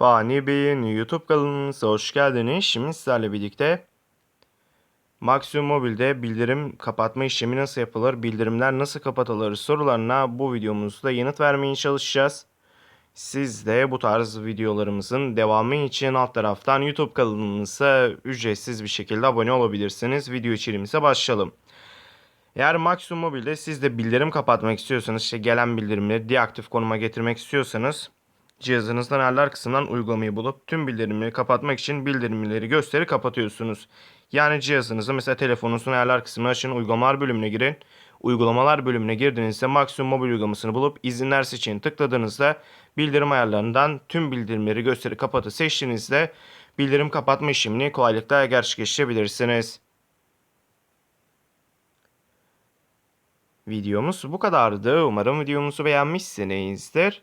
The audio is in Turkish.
Fani Bey'in YouTube kanalımıza hoş geldiniz. Şimdi sizlerle birlikte Maximum Mobile'de bildirim kapatma işlemi nasıl yapılır, bildirimler nasıl kapatılır sorularına bu videomuzda yanıt vermeye çalışacağız. Siz de bu tarz videolarımızın devamı için alt taraftan YouTube kanalımıza ücretsiz bir şekilde abone olabilirsiniz. Video içeriğimize başlayalım. Eğer Maximum Mobile'de siz de bildirim kapatmak istiyorsanız, işte gelen bildirimleri deaktif konuma getirmek istiyorsanız cihazınızdan ayarlar kısmından uygulamayı bulup tüm bildirimleri kapatmak için bildirimleri gösteri kapatıyorsunuz. Yani cihazınızı mesela telefonunuzun ayarlar kısmını açın, uygulamalar bölümüne girin. Uygulamalar bölümüne girdiğinizde Maximum Mobil uygulamasını bulup izinler seçin tıkladığınızda bildirim ayarlarından tüm bildirimleri gösteri kapatı seçtiğinizde bildirim kapatma işlemini kolaylıkla gerçekleştirebilirsiniz. Videomuz bu kadardı. Umarım videomuzu beğenmişsinizdir.